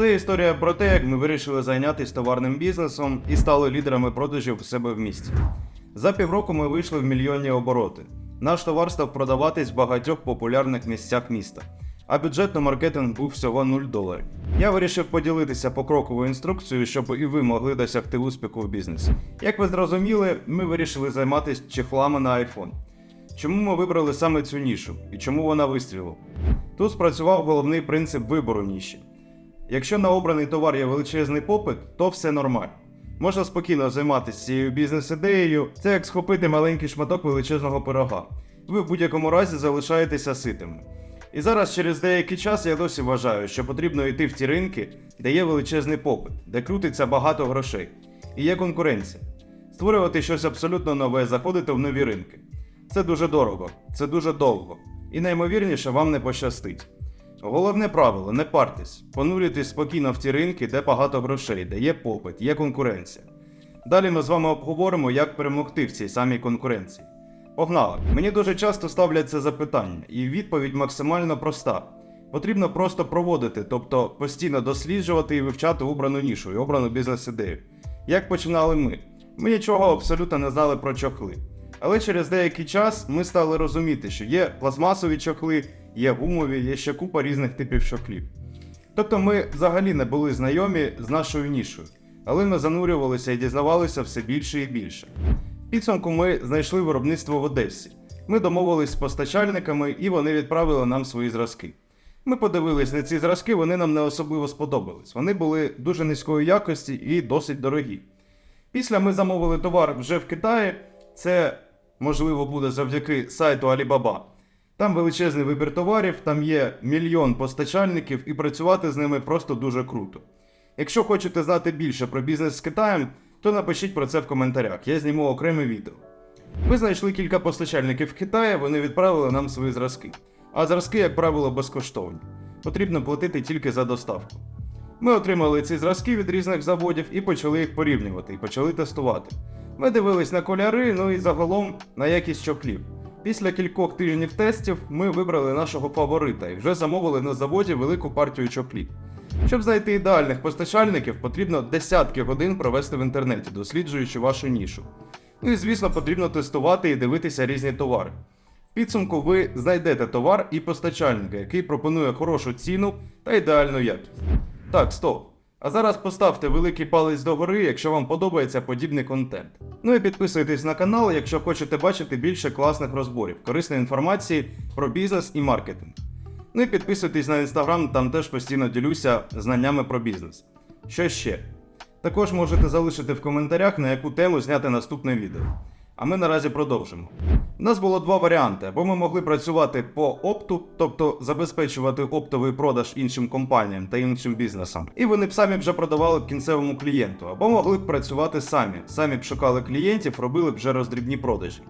Це історія про те, як ми вирішили зайнятися товарним бізнесом і стали лідерами продажів у себе в місті. За півроку ми вийшли в мільйонні обороти. Наш товар став продаватись в багатьох популярних місцях міста, а бюджет на маркетинг був всього 0 доларів. Я вирішив поділитися покроковою інструкцією, щоб і ви могли досягти успіху в бізнесі. Як ви зрозуміли, ми вирішили займатися чехлами на iPhone. Чому ми вибрали саме цю нішу і чому вона вистрілила? Тут спрацював головний принцип вибору ніші. Якщо на обраний товар є величезний попит, то все нормально. Можна спокійно займатися цією бізнес-ідеєю, це як схопити маленький шматок величезного пирога. Ви в будь-якому разі залишаєтеся ситими. І зараз через деякий час я досі вважаю, що потрібно йти в ті ринки, де є величезний попит, де крутиться багато грошей, і є конкуренція. Створювати щось абсолютно нове, заходити в нові ринки. Це дуже дорого, це дуже довго. І наймовірніше вам не пощастить. Головне правило не партесь, понурюйтесь спокійно в ті ринки, де багато грошей, де є попит, є конкуренція. Далі ми з вами обговоримо, як перемогти в цій самій конкуренції. Погнали! Мені дуже часто ставлять це запитання, і відповідь максимально проста. Потрібно просто проводити, тобто постійно досліджувати і вивчати обрану нішу і обрану бізнес-ідею. Як починали ми? Ми нічого абсолютно не знали про чохли. Але через деякий час ми стали розуміти, що є пластмасові чохли, є гумові, є ще купа різних типів чохлів. Тобто ми взагалі не були знайомі з нашою нішою, але ми занурювалися і дізнавалися все більше і більше. В підсумку ми знайшли виробництво в Одесі. Ми домовились з постачальниками і вони відправили нам свої зразки. Ми подивились на ці зразки, вони нам не особливо сподобались. Вони були дуже низької якості і досить дорогі. Після ми замовили товар вже в Китаї. Це можливо буде завдяки сайту Alibaba. Там величезний вибір товарів, там є мільйон постачальників, і працювати з ними просто дуже круто. Якщо хочете знати більше про бізнес з Китаєм, то напишіть про це в коментарях, я зніму окреме відео. Ми знайшли кілька постачальників в Китаї, вони відправили нам свої зразки. А зразки, як правило, безкоштовні. Потрібно платити тільки за доставку. Ми отримали ці зразки від різних заводів і почали їх порівнювати, і почали тестувати. Ми дивились на кольори, ну і загалом на якість чохлів. Після кількох тижнів тестів ми вибрали нашого фаворита і вже замовили на заводі велику партію чохлів. Щоб знайти ідеальних постачальників, потрібно десятки годин провести в інтернеті, досліджуючи вашу нішу. Ну і звісно, потрібно тестувати і дивитися різні товари. В підсумку ви знайдете товар і постачальника, який пропонує хорошу ціну та ідеальну якість. Так, стоп. А зараз поставте великий палець догори, якщо вам подобається подібний контент. Ну і підписуйтесь на канал, якщо хочете бачити більше класних розборів, корисної інформації про бізнес і маркетинг. Ну і підписуйтесь на інстаграм, там теж постійно ділюся знаннями про бізнес. Що ще? Також можете залишити в коментарях, на яку тему зняти наступне відео. А ми наразі продовжимо. У нас було два варіанти: або ми могли працювати по опту, тобто забезпечувати оптовий продаж іншим компаніям та іншим бізнесам, і вони б самі вже продавали б кінцевому клієнту, або могли б працювати самі, самі б шукали клієнтів, робили б вже роздрібні продажі.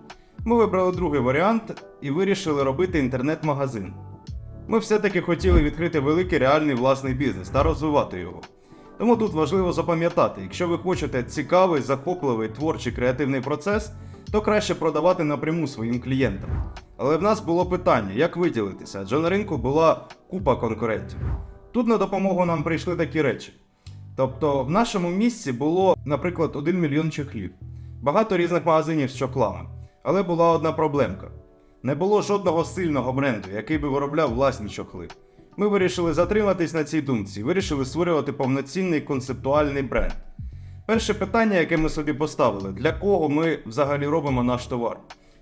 Ми вибрали другий варіант і вирішили робити інтернет-магазин. Ми все-таки хотіли відкрити великий реальний власний бізнес та розвивати його. Тому тут важливо запам'ятати, якщо ви хочете цікавий, захопливий, творчий креативний процес, то краще продавати напряму своїм клієнтам. Але в нас було питання, як виділитися, адже на ринку була купа конкурентів. Тут на допомогу нам прийшли такі речі. Тобто в нашому місці було, наприклад, 1 мільйон чехлів, багато різних магазинів з чоклами. Але була одна проблемка: не було жодного сильного бренду, який би виробляв власні чохли. Ми вирішили затриматись на цій думці, вирішили створювати повноцінний концептуальний бренд. Перше питання, яке ми собі поставили, для кого ми взагалі робимо наш товар?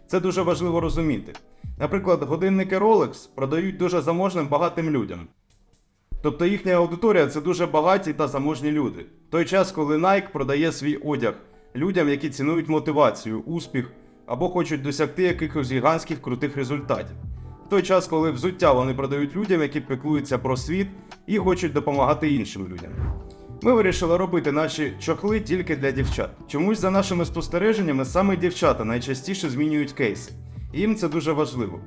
Це дуже важливо розуміти. Наприклад, годинники Rolex продають дуже заможним багатим людям. Тобто їхня аудиторія це дуже багаті та заможні люди. В той час, коли Nike продає свій одяг людям, які цінують мотивацію, успіх або хочуть досягти якихось гігантських крутих результатів. В той час, коли взуття вони продають людям, які піклуються про світ і хочуть допомагати іншим людям. Ми вирішили робити наші чохли тільки для дівчат. Чомусь за нашими спостереженнями саме дівчата найчастіше змінюють кейси, і їм це дуже важливо.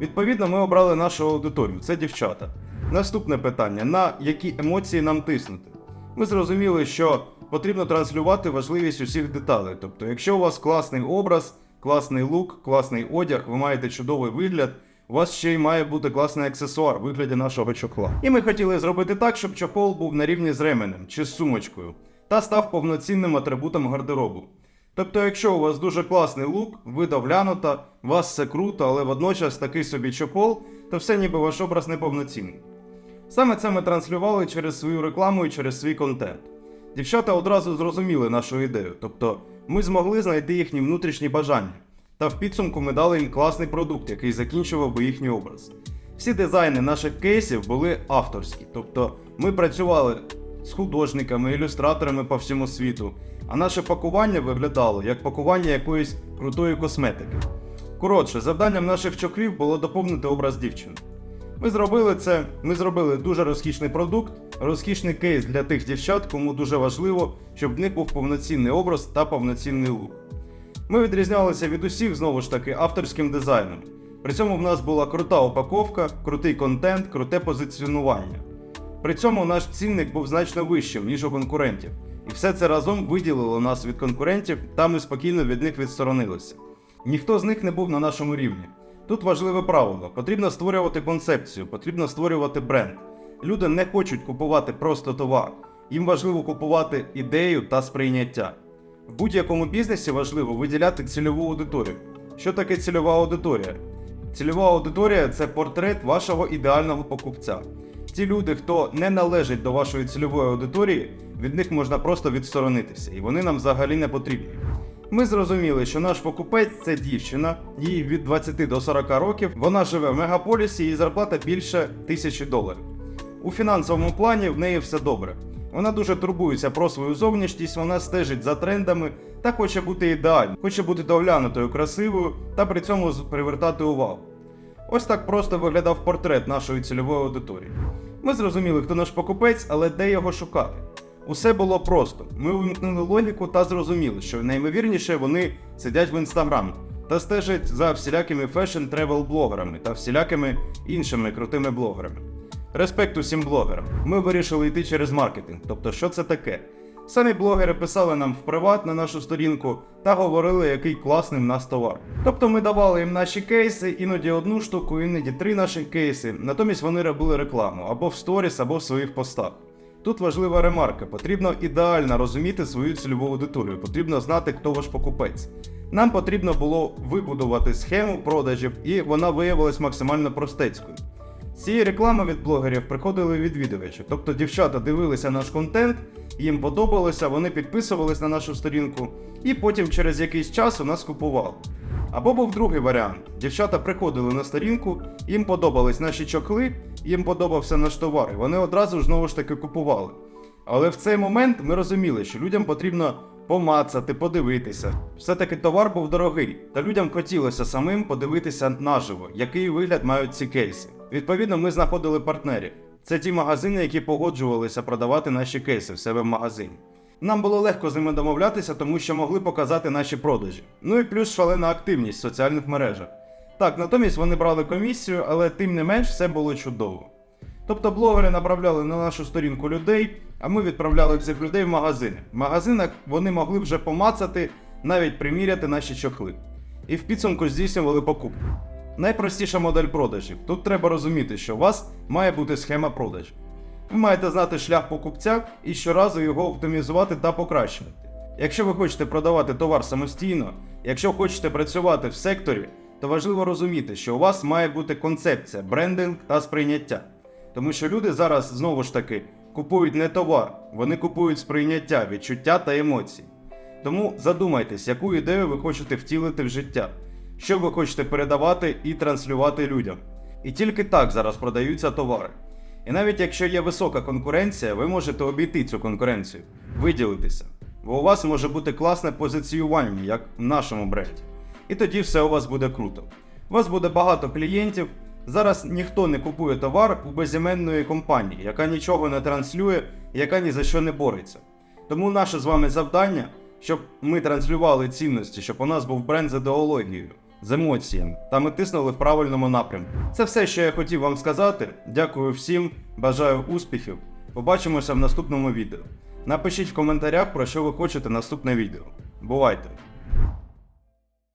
Відповідно, ми обрали нашу аудиторію це дівчата. Наступне питання: на які емоції нам тиснути? Ми зрозуміли, що потрібно транслювати важливість усіх деталей. Тобто, якщо у вас класний образ, класний лук, класний одяг, ви маєте чудовий вигляд, у вас ще й має бути класний аксесуар в вигляді нашого чохла. І ми хотіли зробити так, щоб чохол був на рівні з ременем чи з сумочкою, та став повноцінним атрибутом гардеробу. Тобто, якщо у вас дуже класний лук, ви доглянута, вас все круто, але водночас такий собі чохол, то все ніби ваш образ неповноцінний. Саме це ми транслювали через свою рекламу і через свій контент. Дівчата одразу зрозуміли нашу ідею, тобто ми змогли знайти їхні внутрішні бажання. Та в підсумку ми дали їм класний продукт, який закінчував би їхній образ. Всі дизайни наших кейсів були авторські, тобто ми працювали з художниками, ілюстраторами по всьому світу, а наше пакування виглядало як пакування якоїсь крутої косметики. Коротше, завданням наших чохлів було доповнити образ дівчини. Ми зробили це, ми зробили дуже розкішний продукт, розкішний кейс для тих дівчат, кому дуже важливо, щоб в них був повноцінний образ та повноцінний лук. Ми відрізнялися від усіх знову ж таки авторським дизайном. При цьому в нас була крута упаковка, крутий контент, круте позиціонування. При цьому наш цінник був значно вищим, ніж у конкурентів. І все це разом виділило нас від конкурентів, та ми спокійно від них відсторонилися. Ніхто з них не був на нашому рівні. Тут важливе правило: потрібно створювати концепцію, потрібно створювати бренд. Люди не хочуть купувати просто товар, їм важливо купувати ідею та сприйняття. В будь-якому бізнесі важливо виділяти цільову аудиторію. Що таке цільова аудиторія? Цільова аудиторія це портрет вашого ідеального покупця. Ті люди, хто не належить до вашої цільової аудиторії, від них можна просто відсторонитися, і вони нам взагалі не потрібні. Ми зрозуміли, що наш покупець це дівчина, їй від 20 до 40 років, вона живе в мегаполісі і зарплата більше тисячі доларів. У фінансовому плані в неї все добре. Вона дуже турбується про свою зовнішність, вона стежить за трендами та хоче бути ідеальною, хоче бути доглянутою, красивою та при цьому привертати увагу. Ось так просто виглядав портрет нашої цільової аудиторії. Ми зрозуміли, хто наш покупець, але де його шукати. Усе було просто. Ми увімкнули логіку та зрозуміли, що наймовірніше вони сидять в інстаграм та стежать за всілякими фешн-тревел-блогерами та всілякими іншими крутими блогерами. Респект усім блогерам. Ми вирішили йти через маркетинг. Тобто, що це таке? Самі блогери писали нам в приват на нашу сторінку та говорили, який класний в нас товар. Тобто ми давали їм наші кейси, іноді одну штуку, іноді три наші кейси. Натомість вони робили рекламу або в сторіс, або в своїх постах. Тут важлива ремарка: потрібно ідеально розуміти свою цільову аудиторію, потрібно знати, хто ваш покупець. Нам потрібно було вибудувати схему продажів, і вона виявилась максимально простецькою. З цієї реклами від блогерів приходили відвідувачі, тобто дівчата дивилися наш контент, їм подобалося, вони підписувались на нашу сторінку, і потім через якийсь час у нас купували. Або був другий варіант: дівчата приходили на сторінку, їм подобались наші чохли, їм подобався наш товар, і вони одразу ж знову ж таки купували. Але в цей момент ми розуміли, що людям потрібно помацати, подивитися. Все-таки товар був дорогий, та людям хотілося самим подивитися наживо, який вигляд мають ці кейси. Відповідно, ми знаходили партнерів. Це ті магазини, які погоджувалися продавати наші кейси в себе в магазині. Нам було легко з ними домовлятися, тому що могли показати наші продажі. Ну і плюс шалена активність в соціальних мережах. Так, натомість вони брали комісію, але тим не менш все було чудово. Тобто блогери направляли на нашу сторінку людей, а ми відправляли цих людей в магазини. В магазинах вони могли вже помацати, навіть приміряти наші чохли. І в підсумку здійснювали покупку. Найпростіша модель продажів. Тут треба розуміти, що у вас має бути схема продажів. Ви маєте знати шлях покупця і щоразу його оптимізувати та покращувати. Якщо ви хочете продавати товар самостійно, якщо хочете працювати в секторі, то важливо розуміти, що у вас має бути концепція, брендинг та сприйняття. Тому що люди зараз знову ж таки купують не товар, вони купують сприйняття, відчуття та емоції. Тому задумайтесь, яку ідею ви хочете втілити в життя, що ви хочете передавати і транслювати людям. І тільки так зараз продаються товари. І навіть якщо є висока конкуренція, ви можете обійти цю конкуренцію, виділитися. Бо у вас може бути класне позиціювання, як в нашому бренді. І тоді все у вас буде круто. У вас буде багато клієнтів. Зараз ніхто не купує товар у безіменної компанії, яка нічого не транслює, яка ні за що не бореться. Тому наше з вами завдання, щоб ми транслювали цінності, щоб у нас був бренд з ідеологією, з емоціями, та ми тиснули в правильному напрямку. Це все, що я хотів вам сказати. Дякую всім, бажаю успіхів. Побачимося в наступному відео. Напишіть в коментарях, про що ви хочете наступне відео. Бувайте!